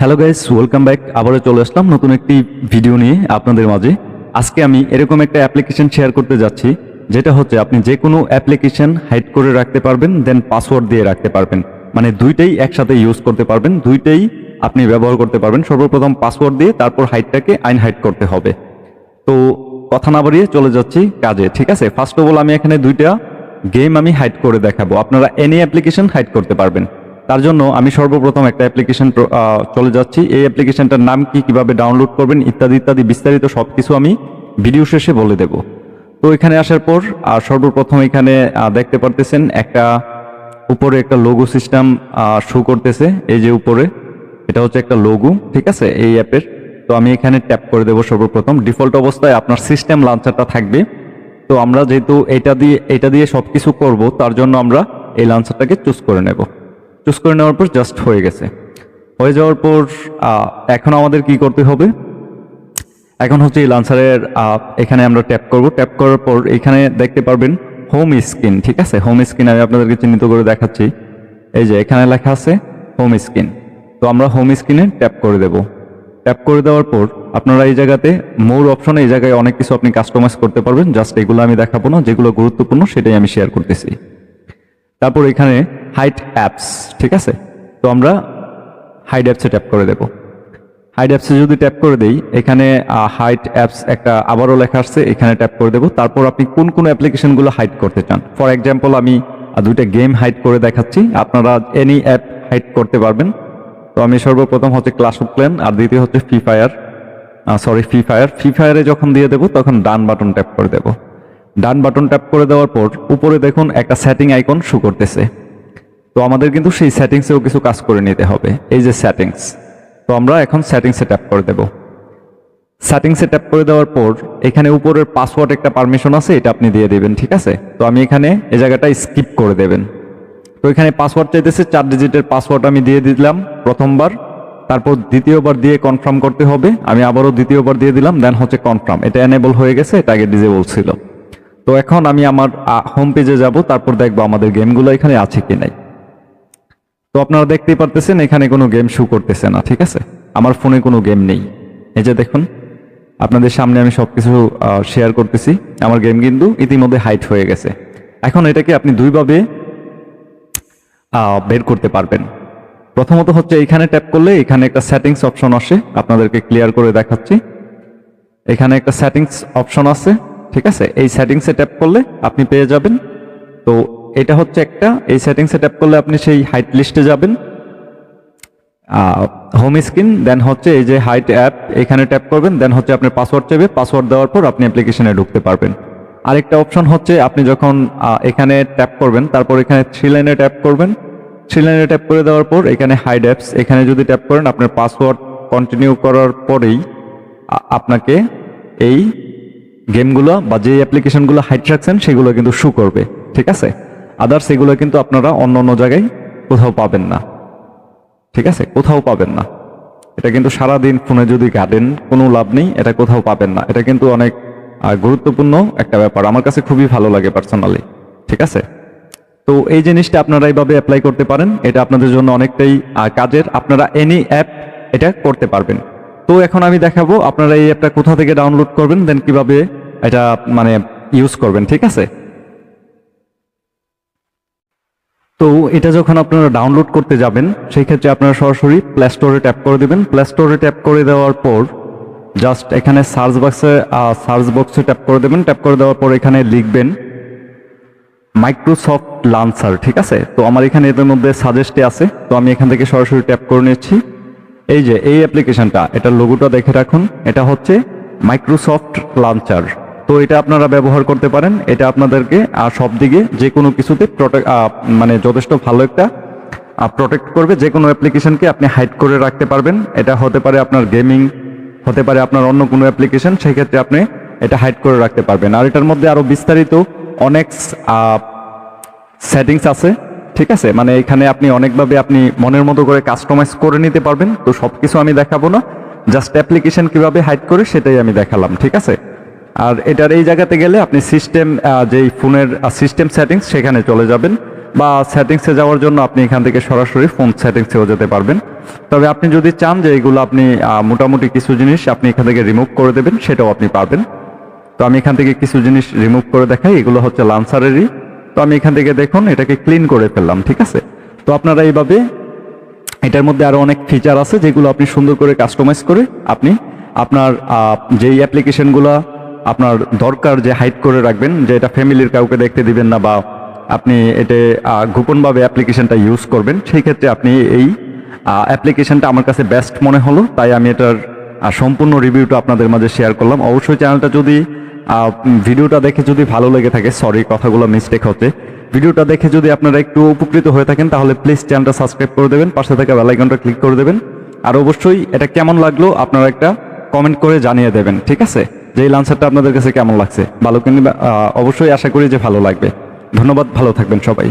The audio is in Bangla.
হ্যালো গাইস ওয়েলকাম ব্যাক আবারও চলে আসলাম নতুন একটি ভিডিও নিয়ে আপনাদের মাঝে। আজকে আমি এরকম একটা অ্যাপ্লিকেশন শেয়ার করতে যাচ্ছি, যেটা হচ্ছে আপনি যে কোনো অ্যাপ্লিকেশন হাইড করে রাখতে পারবেন দেন পাসওয়ার্ড দিয়ে রাখতে পারবেন। মানে দুইটাই একসাথে ইউজ করতে পারবেন, দুইটাই আপনি ব্যবহার করতে পারবেন। সর্বপ্রথম পাসওয়ার্ড দিয়ে তারপর হাইডটাকে আইন হাইড করতে হবে। তো কথা না বাড়িয়ে চলে যাচ্ছি কাজে, ঠিক আছে? ফার্স্ট অফ অল আমি এখানে দুইটা গেম আমি হাইড করে দেখাবো। আপনারা এনি অ্যাপ্লিকেশন হাইড করতে পারবেন। তার জন্য আমি সর্বপ্রথম একটা অ্যাপ্লিকেশন চলে যাচ্ছি। এই অ্যাপ্লিকেশনটার নাম কি, কীভাবে ডাউনলোড করবেন, ইত্যাদি ইত্যাদি বিস্তারিত সবকিছু আমি ভিডিও শেষে বলে দেব। তো এখানে আসার পর আর সর্বপ্রথম এখানে দেখতে পারতেছেন একটা উপরে একটা লোগো সিস্টেম শো করতেছে। এই যে উপরে, এটা হচ্ছে একটা লোগো ঠিক আছে, এই অ্যাপের তো আমি এখানে ট্যাপ করে দেবো সর্বপ্রথম। ডিফল্ট অবস্থায় আপনার সিস্টেম লাঞ্চারটা থাকবে। তো আমরা যেহেতু এটা দিয়ে এটা দিয়ে সবকিছু করব, তার জন্য আমরা এই লাঞ্চারটাকে চুজ করে নেব। চুজ করে নেওয়ার পর জাস্ট হয়ে গেছে। হয়ে যাওয়ার পর এখন আমাদের কি করতে হবে? এখন হচ্ছে এই লাঞ্চারের এখানে আমরা ট্যাপ করব। ট্যাপ করার পর এখানে দেখতে পারবেন হোম স্ক্রিন ঠিক আছে? হোম স্ক্রিন আমি আপনাদেরকে চিহ্নিত করে দেখাচ্ছি। এই যে এখানে লেখা আছে হোম স্ক্রিন তো আমরা হোম স্ক্রিনে ট্যাপ করে দেব। ট্যাপ করে দেওয়ার পর আপনারা এই জায়গাতে মোর অপশনে এই জায়গায় অনেক কিছু আপনি কাস্টমাইজ করতে পারবেন। জাস্ট এগুলো আমি দেখাবো না, যেগুলো গুরুত্বপূর্ণ সেটাই আমি শেয়ার করতেছি। তারপর এখানে হাইট অ্যাপস ঠিক আছে? তো আমরা হাইড অ্যাপসে ট্যাপ করে দেব। হাইড অ্যাপসে যদি ট্যাপ করে দেই, এখানে হাইট অ্যাপস একটা আবারও লেখা আসছে, এখানে ট্যাপ করে দেব। তারপর আপনি কোন কোন অ্যাপ্লিকেশনগুলো হাইড করতে চান? ফর এক্সাম্পল আমি দুইটা গেম হাইড করে দেখাচ্ছি। আপনারা এনি অ্যাপ হাইড করতে পারবেন। তো আমি সর্বপ্রথম হচ্ছে ক্লাস অফ ক্ল্যান আর দ্বিতীয় হচ্ছে free fire sorry free fire free ফায়ারে যখন দিয়ে দেবো, তখন ডান বাটন ট্যাপ করে দেব। ডান বাটন ট্যাপ করে দেওয়ার পর উপরে দেখুন একটা সেটিং আইকন শো করতেছে। তো আমাদের কিন্তু সেই সেটিংসেও কিছু কাজ করে নিতে হবে। এই যে সেটিংস তো আমরা এখন সেটিংসে ট্যাপ করে দেব। সেটিংসে ট্যাপ করে দেওয়ার পর এখানে উপরের পাসওয়ার্ড একটা পারমিশন আছে, এটা আপনি দিয়ে দেবেন, ঠিক আছে? তো আমি এখানে এই জায়গাটা স্কিপ করে দেবেন। তো এখানে পাসওয়ার্ড চাইতেছে, চার ডিজিটের পাসওয়ার্ড আমি দিয়ে দিলাম প্রথমবার। তারপর দ্বিতীয়বার দিয়ে কনফার্ম করতে হবে। আমি আবারও দ্বিতীয়বার দিয়ে দিলাম দেন হচ্ছে কনফার্ম এটা এনেবল হয়ে গেছে, এটা আগে ডিজেবল ছিল। তো এখন আমি আমার হোম পেজে যাব, তারপর দেখব আমাদের গেমগুলো এখানে আছে কি নাই। তো আপনারা দেখতেই পারতেছেন, এখানে কোনো গেম শু করতেছে না, ঠিক আছে? আমার ফোনে কোনো গেম নেই। এই যে দেখুন, আপনাদের সামনে আমি সবকিছু শেয়ার করতেছি। আমার গেম কিন্তু ইতিমধ্যে হাইট হয়ে গেছে। এখন এটাকে আপনি দুইভাবে বের করতে পারবেন। প্রথমত হচ্ছে এখানে ট্যাপ করলে এখানে একটা সেটিংস অপশন আসে। আপনাদেরকে ক্লিয়ার করে দেখাচ্ছি। এখানে একটা সেটিংস অপশন আছে। ঠিক আছে? এই সেটিংসে ট্যাপ করলে আপনি পেয়ে যাবেন। তো এটা হচ্ছে একটা। এই সেটিংসে ট্যাপ করলে আপনি সেই হাইট লিস্টে যাবেন। হোম স্ক্রিন দেন হচ্ছে এই যে হাইট অ্যাপ এখানে ট্যাপ করবেন দেন হচ্ছে আপনার পাসওয়ার্ড চাইবে। পাসওয়ার্ড দেওয়ার পর আপনি অ্যাপ্লিকেশনে ঢুকতে পারবেন। আরেকটা অপশন হচ্ছে আপনি যখন এখানে ট্যাপ করবেন, তারপর এখানে থ্রি লাইনে ট্যাপ করবেন। থ্রি লাইনে ট্যাপ করে দেওয়ার পর এখানে হাইড অ্যাপস এখানে যদি ট্যাপ করেন, আপনার পাসওয়ার্ড কন্টিনিউ করার পরেই আপনাকে এই গেমগুলো বা যে অ্যাপ্লিকেশনগুলো হাইড রাখছেন, সেগুলো কিন্তু শু করবে, ঠিক আছে? আদার্স এগুলো কিন্তু আপনারা অন্য অন্য জায়গায় কোথাও পাবেন না, ঠিক আছে? কোথাও পাবেন না। এটা কিন্তু সারাদিন ফোনে যদি গার্ডেন কোনো লাভ নেই, এটা কোথাও পাবেন না। এটা কিন্তু অনেক গুরুত্বপূর্ণ একটা ব্যাপার। আমার কাছে খুবই ভালো লাগে পার্সোনালি ঠিক আছে? তো এই জিনিসটা আপনারা এইভাবে অ্যাপ্লাই করতে পারেন। এটা আপনাদের জন্য অনেকটাই কাজের। আপনারা এনি অ্যাপ এটা করতে পারবেন। তো এখন আমি দেখাবো, আপনারা এই অ্যাপটা কোথা থেকে ডাউনলোড করবেন দেন কীভাবে এটা মানে ইউজ করবেন, ঠিক আছে? তো এটা যখন আপনারা ডাউনলোড করতে যাবেন, সেই ক্ষেত্রে আপনারা সরাসরি প্লে স্টোরে ট্যাপ করে দিবেন। প্লে স্টোরে ট্যাপ করে দেওয়ার পর জাস্ট এখানে সার্চ বক্সে সার্চ বক্সে ট্যাপ করে দেবেন। ট্যাপ করে দেওয়ার পর এখানে লিখবেন মাইক্রোসফট লান্সার ঠিক আছে? তো আমার এখানে এদের মধ্যে সাজেস্টে আছে। তো আমি এখান থেকে সরাসরি ট্যাপ করে নিচ্ছি। এই যে, এই অ্যাপ্লিকেশনটা এটা লোগোটা দেখে রাখুন। এটা হচ্ছে মাইক্রোসফট লাঞ্চার তো এটা আপনারা ব্যবহার করতে পারেন। এটা আপনাদেরকে আহ, সব দিকে যে কোনো কিছুতে প্রোটেক্ট মানে যথেষ্ট ভালো একটা প্রোটেক্ট করবে। যে কোনো অ্যাপ্লিকেশনকে আপনি হাইড করে রাখতে পারবেন। এটা হতে পারে আপনার গেমিং হতে পারে আপনার অন্য কোনো অ্যাপ্লিকেশন সেই ক্ষেত্রে আপনি এটা হাইড করে রাখতে পারবেন। আর এটার মধ্যে আরও বিস্তারিত অনেক সেটিংস আছে ঠিক আছে? মানে এখানে আপনি অনেকভাবে আপনি মনের মতো করে কাস্টমাইজ করে নিতে পারবেন। তো সব কিছু আমি দেখাবো না। জাস্ট অ্যাপ্লিকেশন কীভাবে হাইড করে সেটাই আমি দেখালাম ঠিক আছে? আর এটার এই জায়গাতে গেলে আপনি সিস্টেম যেই ফোনের সিস্টেম সেটিংস সেখানে চলে যাবেন বা সেটিংসে যাওয়ার জন্য আপনি এখান থেকে সরাসরি ফোন সেটিংসেও যেতে পারবেন। তবে আপনি যদি চান যে এগুলো আপনি মোটামুটি কিছু জিনিস আপনি এখান থেকে রিমুভ করে দেবেন, সেটাও আপনি পারবেন তো আমি এখান থেকে কিছু জিনিস রিমুভ করে দেখাই, এগুলো হচ্ছে লান্সারেরই তো আমি এখান থেকে দেখুন, এটাকে ক্লিন করে ফেললাম, ঠিক আছে? তো আপনারা এইভাবে, এটার মধ্যে আরও অনেক ফিচার আছে যেগুলো আপনি সুন্দর করে কাস্টমাইজ করে আপনি আপনার যেই অ্যাপ্লিকেশনগুলো আপনার দরকার যে হাইড করে রাখবেন যে এটা ফ্যামিলির কাউকে দেখতে দিবেন না বা আপনি আহ, গোপনভাবে অ্যাপ্লিকেশনটা ইউজ করবেন সেই ক্ষেত্রে আপনি এই অ্যাপ্লিকেশনটা আমার কাছে বেস্ট মনে হলো তাই আমি এটার সম্পূর্ণ রিভিউটা আপনাদের মাঝে শেয়ার করলাম। অবশ্যই চ্যানেলটা যদি ভিডিওটা দেখে যদি ভালো লেগে থাকে সরি কথাগুলো মিস্টেক হতে ভিডিওটা দেখে যদি আপনারা একটু উপকৃত হয়ে থাকেন তাহলে প্লিজ চ্যানেলটা সাবস্ক্রাইব করে দেবেন পাশে থাকা বেল আইকনটা ক্লিক করে দেবেন। আর অবশ্যই এটা কেমন লাগল আপনারা একটা কমেন্ট করে জানিয়ে দেবেন ঠিক আছে? যে এই লান্সারটা আপনাদের কাছে কেমন লাগছে? ভালো কিনবে অবশ্যই আশা করি যে ভালো লাগবে। ধন্যবাদ, ভালো থাকবেন সবাই।